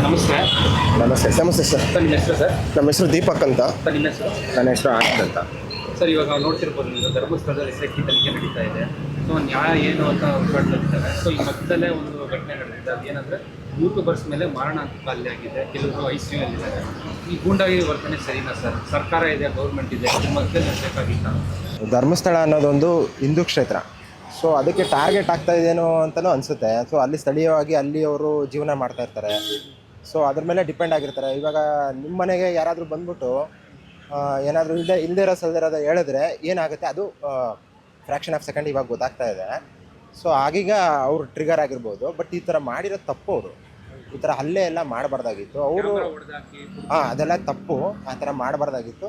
Sir ನಮಸ್ತೆ. ನಮಸ್ತೆ. ನಮಸ್ತೆ ಸರ್. ಸರ್ ನಿಮ್ಮ ಹೆಸರು ಸರ್? ನಮ್ಮ ಹೆಸರು ದೀಪಕ್ ಅಂತ. ಸರ್ ನಿಮ್ಮ ಹೆಸರು? ನನ್ನ ಹೆಸರು ಆನಂದ್ ಅಂತ. ಸರ್ ಇವಾಗ ನಾವು ನೋಡ್ತಿರ್ಬೋದು ನೀವು ಧರ್ಮಸ್ಥಳದಲ್ಲಿ ಸೆಕ್ಕಿ ತನಿಖೆ ನಡೀತಾ ಇದೆ. ಸೊ ನ್ಯಾಯ ಏನು ಅಂತ ಹುಡುಕಾಡ್ತಿದ್ದಾರೆ ಸೊ ಈ ಮಧ್ಯದಲ್ಲೇ ಒಂದು ಘಟನೆ ನಡೆದಿದೆ. ಅದೇನಂದ್ರೆ ಯೂಟ್ಯೂಬರ್ಸ್ ಮೇಲೆ ಮಾರಣಾಂತಿಕ ಅಲ್ಲಿ ಆಗಿದೆ. ಕೆಲವರು ಐ ಸಿ ಯು ಈ ಗೂಂಡಾಗಿ ವರ್ತನೆ ಸರಿನಾ ಸರ್? ಸರ್ಕಾರ ಇದೆ ಗೌರ್ಮೆಂಟ್ ಇದೆ ಈ ಮಧ್ಯದಲ್ಲಿ ಬೇಕಾಗಿತ್ತ ಧರ್ಮಸ್ಥಳ ಅನ್ನೋದೊಂದು ಹಿಂದೂ ಕ್ಷೇತ್ರ. ಸೊ ಅದಕ್ಕೆ ಟಾರ್ಗೆಟ್ ಆಗ್ತಾ ಇದೇನೋ ಅಂತಲೂ ಅನಿಸುತ್ತೆ. ಸೊ ಅಲ್ಲಿ ಸ್ಥಳೀಯವಾಗಿ ಅಲ್ಲಿ ಅವರು ಜೀವನ ಮಾಡ್ತಾ ಇರ್ತಾರೆ. ಸೊ ಅದ್ರ ಮೇಲೆ ಡಿಪೆಂಡ್ ಆಗಿರ್ತಾರೆ. ಇವಾಗ ನಿಮ್ಮ ಮನೆಗೆ ಯಾರಾದರೂ ಬಂದ್ಬಿಟ್ಟು ಏನಾದರೂ ಇಲ್ಲದೆ ಇಲ್ಲದೇ ಇರೋ ಸಲ್ದಿರೋದು ಹೇಳಿದ್ರೆ ಏನಾಗುತ್ತೆ? ಅದು ಫ್ರ್ಯಾಕ್ಷನ್ ಆಫ್ ಸೆಕೆಂಡ್ ಇವಾಗ ಗೊತ್ತಾಗ್ತಾ ಇದೆ. ಸೊ ಆಗೀಗ ಅವರು ಟ್ರಿಗರ್ ಆಗಿರ್ಬೋದು. ಬಟ್ ಈ ಥರ ಮಾಡಿರೋ ತಪ್ಪು ಅವರು. ಈ ಥರ ಹಲ್ಲೆ ಎಲ್ಲ ಮಾಡಬಾರ್ದಾಗಿತ್ತು. ಅವರು ಹಾಂ ಅದೆಲ್ಲ ತಪ್ಪು. ಆ ಥರ ಮಾಡಬಾರ್ದಾಗಿತ್ತು.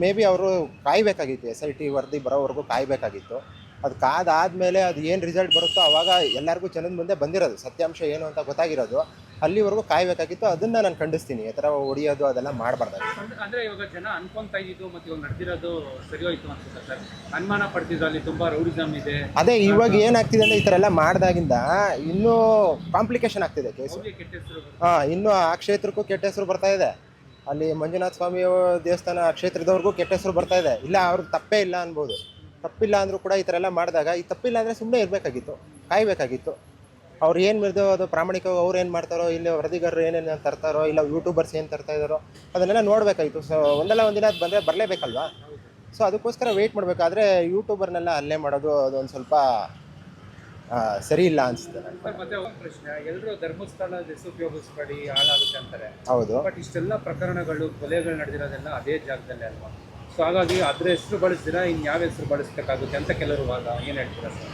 ಮೇ ಬಿ ಅವರು ಕಾಯಬೇಕಾಗಿತ್ತು. ಎಸ್ ಐ ಟಿ ವರದಿ ಬರೋವರೆಗೂ ಕಾಯಬೇಕಾಗಿತ್ತು. ಅದು ಕಾದಾದಮೇಲೆ ಅದು ಏನು ರಿಸಲ್ಟ್ ಬರುತ್ತೋ ಆವಾಗ ಎಲ್ಲರಿಗೂ ಜನದ ಮುಂದೆ ಬಂದಿರೋದು. ಸತ್ಯಾಂಶ ಏನು ಅಂತ ಗೊತ್ತಾಗಿರೋದು. ಅಲ್ಲಿವರೆಗೂ ಕಾಯಬೇಕಾಗಿತ್ತು. ಅದನ್ನು ನಾನು ಖಂಡಿಸ್ತೀನಿ. ಈ ಥರ ಹೊಡಿಯೋದು ಅದೆಲ್ಲ ಮಾಡಬಾರ್ದಾಗಿತ್ತು ಅಂದ್ರೆ- ಇವಾಗ ಜನ ಅನ್ಕೊಂತಾ ಇದ್ದಿದ್ದು ಮತ್ತೆ ಇವಾಗ ನಡೆದಿರೋದು ಸರಿ ಹೋಯ್ತು ಅನ್ಸುತ್ತೆ ಸರ್. ಅನುಮಾನ ಪಡ್ತಿದ್ರು ಅಲ್ಲಿ ತುಂಬಾ ರೌಡಿಸಮ್ ಇದೆ. ಅದೇ ಇವಾಗ ಏನಾಗ್ತಿದೆ ಅಂದರೆ ಈ ಥರ ಎಲ್ಲ ಮಾಡಿದಾಗಿಂದ ಇನ್ನೂ ಕಾಂಪ್ಲಿಕೇಶನ್ ಆಗ್ತಿದೆ ಕೇಸು ಕೆಟ್ಟ ಹೆಸರು ಹಾಂ ಇನ್ನೂ ಆ ಕ್ಷೇತ್ರಕ್ಕೂ ಕೆಟ್ಟ ಹೆಸರು ಬರ್ತಾ ಇದೆ. ಅಲ್ಲಿ ಮಂಜುನಾಥ ಸ್ವಾಮಿ ದೇವಸ್ಥಾನ ಆ ಕ್ಷೇತ್ರದವ್ರಿಗೂ ಕೆಟ್ಟ ಹೆಸರು ಬರ್ತಾ ಇದೆ. ಇಲ್ಲ ಅವ್ರಿಗೆ ತಪ್ಪೇ ಇಲ್ಲ ಅನ್ಬೋದು. ತಪ್ಪಿಲ್ಲ ಅಂದರೂ ಕೂಡ ಈ ಥರ ಎಲ್ಲ ಮಾಡಿದಾಗ ಈ ತಪ್ಪಿಲ್ಲ ಅಂದರೆ ಸುಮ್ಮನೆ ಇರಬೇಕಾಗಿತ್ತು ಕಾಯಬೇಕಾಗಿತ್ತು. ಅವ್ರು ಏನು ಮಿರ್ದು ಅದು ಪ್ರಾಮಾಣಿಕವಾಗಿ ಅವ್ರು ಏನು ಮಾಡ್ತಾರೋ ಇಲ್ಲಿ ವರದಿಗಾರರು ಏನೇನು ತರ್ತಾರೋ ಇಲ್ಲ ಯೂಟ್ಯೂಬರ್ಸ್ ಏನು ತರ್ತಾ ಇದ್ದಾರೋ ಅದನ್ನೆಲ್ಲ ನೋಡಬೇಕಾಗಿತ್ತು. ಸೊ ಒಂದಲ್ಲ ಒಂದಿನ ಅದು ಬಂದರೆ ಬರಲೇಬೇಕಲ್ವಾ? ಸೊ ಅದಕ್ಕೋಸ್ಕರ ವೆಯ್ಟ್ ಮಾಡಬೇಕಾದ್ರೆ ಯೂಟ್ಯೂಬರ್ನೆಲ್ಲ ಅಲ್ಲೇ ಮಾಡೋದು ಅದೊಂದು ಸ್ವಲ್ಪ ಸರಿ ಇಲ್ಲ ಅನಿಸುತ್ತೆ ಮತ್ತೆ ಒಂದು ಪ್ರಶ್ನೆ. ಎಲ್ಲರೂ ಧರ್ಮಸ್ಥಳ ಹಾಳಾಗುತ್ತೆ ಅಂತಾರೆ. ಹೌದು. ಬಟ್ ಇಷ್ಟೆಲ್ಲ ಪ್ರಕರಣಗಳು ಕೊಲೆಗಳು ನಡೆದಿರೋದೆಲ್ಲ ಅದೇ ಜಾಗದಲ್ಲೇ ಅಲ್ವಾ? ಸೊ ಹಾಗಾಗಿ ಅದ್ರ ಹೆಸರು ಬಳಸ್ತೀರಾ ಇನ್ ಯಾವ ಹೆಸರು ಬಳಸಬೇಕಾಗುತ್ತೆ ಅಂತ ಕೆಲವರು ವಾದ, ಏನ್ ಹೇಳ್ತೀರಾ ಸರ್?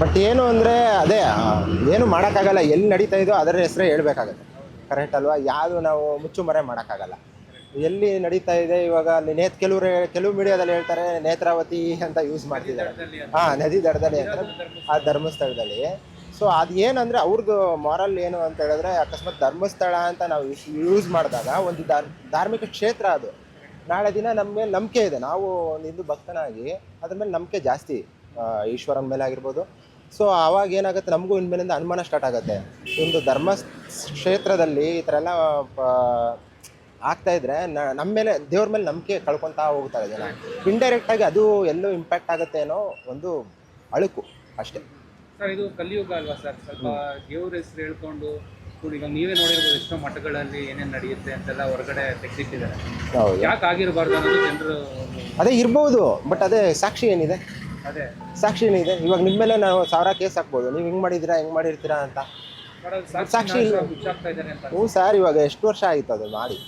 ಬಟ್ ಏನು ಅಂದರೆ, ಅದೇ, ಏನು ಮಾಡೋಕ್ಕಾಗಲ್ಲ. ಎಲ್ಲಿ ನಡೀತಾ ಇದೋ ಅದರ ಹೆಸರೇ ಹೇಳ್ಬೇಕಾಗತ್ತೆ. ಕರೆಕ್ಟ್ ಅಲ್ವಾ? ಯಾವುದು ನಾವು ಮುಚ್ಚುಮರೆ ಮಾಡೋಕ್ಕಾಗಲ್ಲ. ಎಲ್ಲಿ ನಡೀತಾ ಇದೆ ಇವಾಗ ಅಲ್ಲಿ ನೇತ್ ಕೆಲವರು, ಕೆಲವು ಮೀಡಿಯಾದಲ್ಲಿ ಹೇಳ್ತಾರೆ, ನೇತ್ರಾವತಿ ಅಂತ ಯೂಸ್ ಮಾಡ್ತಿದ್ದಾರೆ. ಹಾ, ನದಿ ದಡದಲ್ಲಿ ಅಂತ. ಆ ಧರ್ಮಸ್ಥಳದಲ್ಲಿ. ಸೊ ಅದು ಏನಂದರೆ ಅವ್ರದ್ದು ಮಾರಲ್ ಏನು ಅಂತ ಹೇಳಿದ್ರೆ, ಅಕಸ್ಮಾತ್ ಧರ್ಮಸ್ಥಳ ಅಂತ ನಾವು ಯೂಸ್ ಮಾಡಿದಾಗ ಒಂದು ಧಾರ್, ಧಾರ್ಮಿಕ ಕ್ಷೇತ್ರ ಅದು. ನಾಳೆ ದಿನ ನಮ್ಮ ಮೇಲೆ ನಂಬಿಕೆ ಇದೆ. ನಾವು ಒಂದು ಹಿಂದೂ ಭಕ್ತನಾಗಿ ಅದ್ರ ಮೇಲೆ ನಂಬಿಕೆ ಜಾಸ್ತಿ ಈಶ್ವರನ ಮೇಲೆ ಆಗಿರ್ಬೋದು. ಸೊ ಆವಾಗ ಏನಾಗುತ್ತೆ? ನಮಗೂ ಇನ್ಮೇಲಿಂದ ಅನುಮಾನ ಸ್ಟಾರ್ಟ್ ಆಗುತ್ತೆ. ಒಂದು ಧರ್ಮ ಕ್ಷೇತ್ರದಲ್ಲಿ ಈ ಥರ ಎಲ್ಲ ಆಗ್ತಾ ಇದ್ರೆ ನ- ನಮ್ಮ ಮೇಲೆ ದೇವ್ರ ಮೇಲೆ ನಂಬಿಕೆ ಕಳ್ಕೊತಾ ಹೋಗ್ತಾ ಇದೆ ಇಂಡೈರೆಕ್ಟ್ ಆಗಿ ಅದು ಎಲ್ಲೋ ಇಂಪ್ಯಾಕ್ಟ್ ಆಗುತ್ತೆ ಅನ್ನೋ ಒಂದು ಅಳುಕು ಅಷ್ಟೇ. ಸರ್ ಇದು ಕಲಿಯುಗ ಅಲ್ವಾ ಸರ್? ಸ್ವಲ್ಪ ದೇವ್ರ ಹೆಸರು ಹೇಳ್ಕೊಂಡು ಕೂಡ ಇವಾಗ ನೀವೇ ನೋಡಿರ್ಬೋದು ಎಷ್ಟೋ ಮಠಗಳಲ್ಲಿ ಏನೇನು ನಡೆಯುತ್ತೆ ಅಂತೆಲ್ಲ ಹೊರಗಡೆ ತೆಗೆದಿಟ್ಟಿದ್ದಾರೆ. ಹೌದು. ಯಾಕೆ ಆಗಿರಬಾರ್ದು ಅನ್ನೋದು ಜನರು ಅದೇ ಇರ್ಬೋದು ಬಟ್ ಅದೇ ಸಾಕ್ಷಿ ಏನಿದೆ? ಅದೇ. ಸಾಕ್ಷಿ ಏನಿದೆ? ಇವಾಗ ನಿಮ್ಮ ಮೇಲೆ ನಾವು ಸಾವಿರ ಕೇಸ್ ಹಾಕ್ಬೋದು. ನೀವು ಹಿಂಗೆ ಮಾಡಿದ್ದೀರಾ ಹೆಂಗೆ ಮಾಡಿರ್ತೀರಾ ಅಂತ. ಸಾಕ್ಷಿ ಸಾಕ್ಷಿ ಇಲ್ಲ. ಮುಚ್ಚಾಕ್ತಾ ಇದ್ದಾರೆ ಅಂತ ಹ್ಞೂ ಸರ್ ಇವಾಗ ಎಷ್ಟು ವರ್ಷ ಆಯಿತು ಅದು ಮಾಡಿ.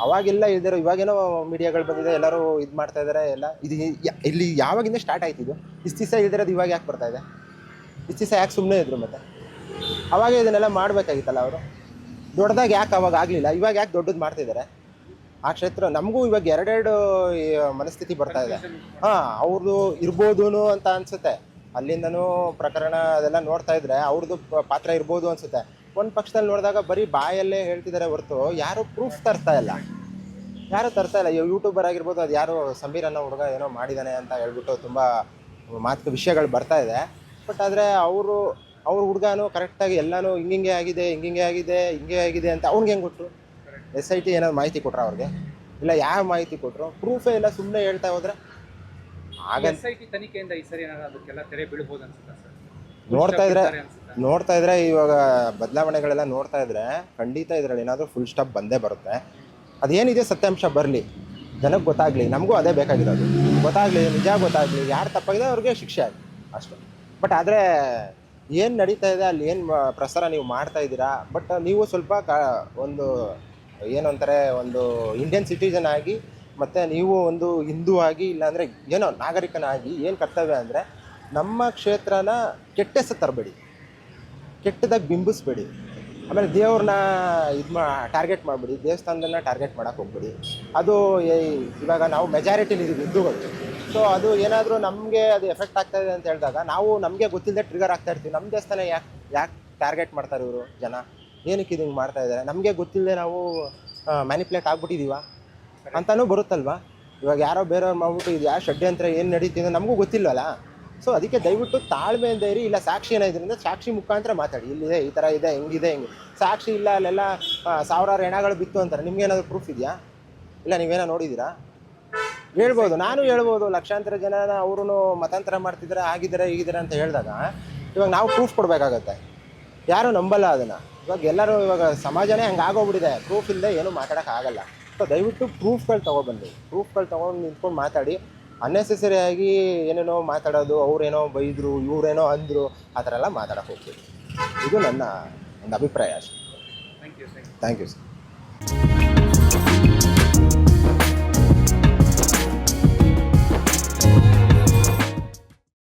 ಅವಾಗೆಲ್ಲ ಇಲ್ದಿರೋ ಇವಾಗೇನೋ ಮೀಡಿಯಾಗಳು ಬಂದಿದೆ ಎಲ್ಲರೂ ಇದು ಮಾಡ್ತಾ ಇದ್ದಾರೆ ಎಲ್ಲ. ಇದು ಯ- ಇಲ್ಲಿ ಯಾವಾಗಿಂದ ಸ್ಟಾರ್ಟ್ ಆಯ್ತು ಇದು? ಇಷ್ಟು ದಿವಸ ಇಲ್ದಿರೋದು ಇವಾಗ ಯಾಕೆ ಬರ್ತಾ ಇದೆ? ಇಷ್ಟು ದಿವಸ ಯಾಕೆ ಸುಮ್ಮನೆ ಇದ್ರು ಮತ್ತೆ? ಅವಾಗ ಇದನ್ನೆಲ್ಲ ಮಾಡಬೇಕಾಗಿತ್ತಲ್ಲ ಅವರು? ದೊಡ್ಡದಾಗಿ ಯಾಕೆ ಅವಾಗ ಆಗಲಿಲ್ಲ? ಇವಾಗ ಯಾಕೆ ದೊಡ್ಡದು ಮಾಡ್ತಿದ್ದಾರೆ ಆ ಕ್ಷೇತ್ರ ನಮಗೂ ಇವಾಗ ಎರಡೆರಡು ಮನಸ್ಥಿತಿ ಬರ್ತಾ ಇದೆ. ಹಾಂ ಅವ್ರದ್ದು ಇರ್ಬೋದು ಅಂತ ಅನಿಸುತ್ತೆ. ಅಲ್ಲಿಂದನೂ ಪ್ರಕರಣ ಅದೆಲ್ಲ ನೋಡ್ತಾ ಇದ್ರೆ ಅವ್ರದ್ದು ಪಾತ್ರ ಇರ್ಬೋದು ಅನಿಸುತ್ತೆ. ಒಂದು ಪಕ್ಷದಲ್ಲಿ ನೋಡಿದಾಗ ಬರೀ ಬಾಯಲ್ಲೇ ಹೇಳ್ತಿದ್ದಾರೆ ಹೊರತು ಯಾರು ಪ್ರೂಫ್ ತರ್ತಾ ಇಲ್ಲ. ಯಾರು ತರ್ತಾ ಇಲ್ಲ? ಯೂಟ್ಯೂಬರ್ ಆಗಿರ್ಬೋದು, ಅದು ಯಾರು ಸಮೀರ್ ಅನ್ನೋ ಹುಡುಗ ಏನೋ ಮಾಡಿದ್ದಾನೆ ಅಂತ ಹೇಳ್ಬಿಟ್ಟು ತುಂಬ ಮಾತು ವಿಷಯಗಳು ಬರ್ತಾ ಇದೆ. ಬಟ್ ಆದರೆ ಅವರು ಅವ್ರ ಹುಡುಗನು ಕರೆಕ್ಟಾಗಿ ಎಲ್ಲನೂ ಹಿಂಗಿಂಗೆ ಆಗಿದೆ ಹಿಂಗಿಂಗೆ ಆಗಿದೆ ಹಿಂಗೆ ಆಗಿದೆ ಅಂತ ಅವ್ನಿಗೆ ಹೆಂಗೆ ಕೊಟ್ಟರು ಎಸ್ ಐ ಟಿ ಏನಾದ್ರು ಮಾಹಿತಿ ಕೊಟ್ರ ಅವ್ರಿಗೆ? ಇಲ್ಲ ಯಾವ ಮಾಹಿತಿ ಕೊಟ್ಟರು ಪ್ರೂಫೇ ಇಲ್ಲ ಸುಮ್ಮನೆ ಹೇಳ್ತಾ ಹೋದ್ರೆ? ಆಗ ಎಸ್ ಐ ಟಿ ತನಿಖೆಯಿಂದ ಈ ಸರಿ ಏನಾದ್ರು ಅದಕ್ಕೆಲ್ಲ ತೆರೆ ಬೀಳ್ಬೋದು ಅನ್ಸುತ್ತಾ ಸರ್? ನೋಡ್ತಾ ಇದ್ರೆ ನೋಡ್ತಾ ಇದ್ರೆ ಇವಾಗ ಬದಲಾವಣೆಗಳೆಲ್ಲ ನೋಡ್ತಾ ಇದ್ರೆ ಖಂಡಿತ ಇದ್ರಲ್ಲಿ ಏನಾದರೂ ಫುಲ್ ಸ್ಟಾಪ್ ಬಂದೇ ಬರುತ್ತೆ. ಅದೇನಿದೆ ಸತ್ಯಾಂಶ ಬರಲಿ? ಜನಕ್ಕೆ ಗೊತ್ತಾಗಲಿ ನಮಗೂ ಅದೇ ಬೇಕಾಗಿರೋದು. ಗೊತ್ತಾಗಲಿ ನಿಜ ಗೊತ್ತಾಗಲಿ ಯಾರು ತಪ್ಪಾಗಿದೆ ಅವ್ರಿಗೆ ಶಿಕ್ಷೆ ಆಗಲಿ ಅಷ್ಟೇ. ಬಟ್ ಆದರೆ ಏನು ನಡೀತಾ ಇದೆ, ಅಲ್ಲಿ ಏನು ಪ್ರಸಾರ ನೀವು ಮಾಡ್ತಾ ಇದ್ದೀರಾ? ಬಟ್ ನೀವು ಸ್ವಲ್ಪ ಕ ಒಂದು ಏನು ಅಂತಾರೆ ಒಂದು ಇಂಡಿಯನ್ ಸಿಟಿಜನ್ ಆಗಿ, ಮತ್ತು ನೀವು ಒಂದು ಹಿಂದೂ ಆಗಿ, ಇಲ್ಲಾಂದರೆ ಏನೋ ನಾಗರಿಕನಾಗಿ ಏನು ಕರ್ತವ್ಯ ಅಂದರೆ ನಮ್ಮ ಕ್ಷೇತ್ರನ ಕೆಟ್ಟ ಹೆಸರು ತರಬೇಡಿ. ಕೆಟ್ಟದಾಗಿ ಬಿಂಬಿಸ್ಬೇಡಿ. ಆಮೇಲೆ ದೇವ್ರನ್ನ ಇದು ಮಾ ಟಾರ್ಗೆಟ್ ಮಾಡಿಬಿಡಿ. ದೇವಸ್ಥಾನದನ್ನ ಟಾರ್ಗೆಟ್ ಮಾಡೋಕ್ಕೆ ಹೋಗ್ಬೇಡಿ. ಅದು ಇವಾಗ ನಾವು ಮೆಜಾರಿಟಿಲಿ ಇದ್ದೀವಿ ಹಿಂದೂಗಳು. ಸೊ ಅದು ಏನಾದರೂ ನಮಗೆ ಅದು ಎಫೆಕ್ಟ್ ಆಗ್ತಾ ಇದೆ ಅಂತ ಹೇಳಿದಾಗ, ನಾವು ನಮಗೆ ಗೊತ್ತಿಲ್ಲದೆ ಟ್ರಿಗರ್ ಆಗ್ತಾ ಇರ್ತೀವಿ. ನಮ್ಮ ದೇವಸ್ಥಾನ ಯಾಕೆ ಯಾಕೆ ಟಾರ್ಗೆಟ್ ಮಾಡ್ತಾರೆ ಇವರು ಜನ? ಏನಕ್ಕೆ ಇದು ಹಿಂಗೆ ಮಾಡ್ತಾ ಇದ್ದಾರೆ? ನಮಗೆ ಗೊತ್ತಿಲ್ಲದೆ ನಾವು ಮ್ಯಾನಿಪ್ಯುಲೇಟ್ ಆಗ್ಬಿಟ್ಟಿದೀವ? ಅಂತಲೂ ಬರುತ್ತಲ್ವಾ? ಇವಾಗ ಯಾರೋ ಬೇರೆಯವ್ರು ಮಾಡ್ಬಿಟ್ಟು ಇದು ಯಾವ ಷಡ್ಯಂತ್ರ ಏನು ನಡೀತಿದೆ ನಮಗೂ ಗೊತ್ತಿಲ್ಲವಲ್ಲ ಸೊ ಅದಕ್ಕೆ ದಯವಿಟ್ಟು ತಾಳ್ಮೆಯಿಂದ ಇರಿ ಇಲ್ಲ ಸಾಕ್ಷಿ ಏನಾದ್ರಿಂದ ಸಾಕ್ಷಿ ಮುಖಾಂತರ ಮಾತಾಡಿ. ಇಲ್ಲಿದೆ ಈ ಥರ ಇದೆ, ಹೆಂಗಿದೆ, ಹೆಂಗೆ. ಸಾಕ್ಷಿ ಇಲ್ಲ, ಅಲ್ಲೆಲ್ಲ ಸಾವಿರಾರು ಹೆಣಗಳು ಬಿತ್ತು ಅಂತಾರೆ. ನಿಮ್ಗೆ ಏನಾದರೂ ಪ್ರೂಫ್ ಇದೆಯಾ? ಇಲ್ಲ ನೀವೇನೋ ನೋಡಿದ್ದೀರಾ? ಹೇಳ್ಬೋದು. ನಾನು ಹೇಳ್ಬೋದು. ಲಕ್ಷಾಂತರ ಜನ ಅವರು ಮತಾಂತರ ಮಾಡ್ತಿದ್ದಾರೆ ಆಗಿದ್ದಾರೆ ಹೀಗಿದ್ದಾರೆ ಅಂತ ಹೇಳಿದಾಗ ಇವಾಗ ನಾವು ಪ್ರೂಫ್ ಕೊಡಬೇಕಾಗತ್ತೆ. ಯಾರು ನಂಬಲ್ಲ ಅದನ್ನು. ಇವಾಗ ಎಲ್ಲರೂ ಇವಾಗ ಸಮಾಜನೇ ಹಂಗೆ ಆಗೋಗ್ಬಿಟ್ಟಿದೆ. ಪ್ರೂಫ್ ಇಲ್ಲದೆ ಏನೂ ಮಾತಾಡೋಕ್ಕಾಗಲ್ಲ ಸೊ ದಯವಿಟ್ಟು ಪ್ರೂಫ್ಗಳು ತೊಗೊಬನ್ನಿ ಪ್ರೂಫ್ಗಳು ತೊಗೊಂಡು ನಿಂತ್ಕೊಂಡು ಮಾತಾಡಿ. ಅನ್ನೆಸೆಸರಿಯಾಗಿ ಏನೇನೋ ಮಾತಾಡೋದು ಅವ್ರೇನೋ ಬೈದರು ಇವರೇನೋ ಅಂದರು ಆ ಥರ ಎಲ್ಲ ಮಾತಾಡೋಕೆ ಹೋಗ್ತೀವಿ ಇದು ನನ್ನ ಒಂದು ಅಭಿಪ್ರಾಯ. ಅಷ್ಟೇ thank you thank thank you sir